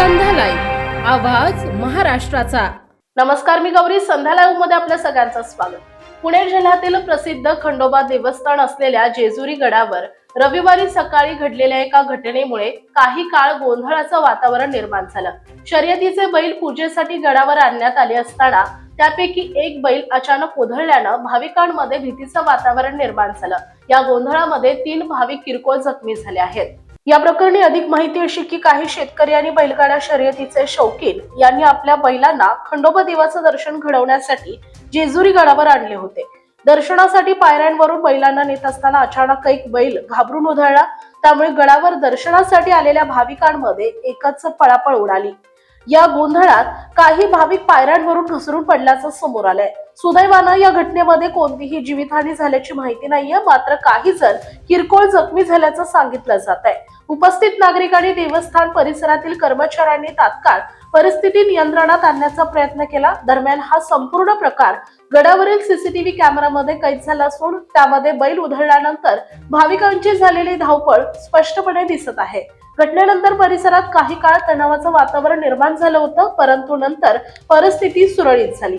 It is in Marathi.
आवाज महाराष्ट्राचा. नमस्कार मी गौरी. संध्या लाईव्हमध्ये आपल्या सगळ्यांचं स्वागत. पुणे जिल्ह्यातील प्रसिद्ध खंडोबा देवस्थान असलेल्या जेजुरी गडावर रविवारी सकाळी घडलेल्या एका घटनेमुळे काही काळ गोंधळाचं वातावरण निर्माण झालं. शर्यतीचे बैल पूजेसाठी गडावर आणण्यात आले असताना त्यापैकी एक बैल अचानक उधळल्यानं भाविकांमध्ये भीतीचं वातावरण निर्माण झालं. या गोंधळामध्ये तीन भाविक किरकोळ जखमी झाले आहेत. या प्रकरणी अधिक माहिती अशी की काही शेतकरी आणि बैलगाडा शर्यतीचे शौकीन यांनी आपल्या बैलांना खंडोबा देवाचं दर्शन घडवण्यासाठी जेजुरी गडावर आणले होते. दर्शनासाठी पायऱ्यांवरून बैलांना नेत असताना अचानक एक बैल घाबरून उधळला. त्यामुळे गडावर दर्शनासाठी आलेल्या भाविकांमध्ये एकच पळापळ उडाली. या गोंधळात काही भाविक पायऱ्यांवरून घसरून पडल्याचं समोर आलंय. सुदैवानं या घटनेमध्ये कोणतीही जीवितहानी झाल्याची माहिती नाहीये मात्र काही जण किरकोळ जखमी झाल्याचं सांगितलं जात आहे. उपस्थित नागरिकांनी देवस्थान परिसरातील कर्मचाऱ्यांनी तात्काळ परिस्थिती नियंत्रणात आणण्याचा प्रयत्न केला. दरम्यान हा संपूर्ण प्रकार गडावरील सीसीटीव्ही कॅमेरामध्ये कैद झाला असून त्यामध्ये बैल उधळल्यानंतर भाविकांची झालेली धावपळ स्पष्टपणे दिसत आहे. घटनेनंतर परिसरात काही काळ तणावाचं वातावरण निर्माण झालं होतं परंतु नंतर परिस्थिती सुरळीत झाली.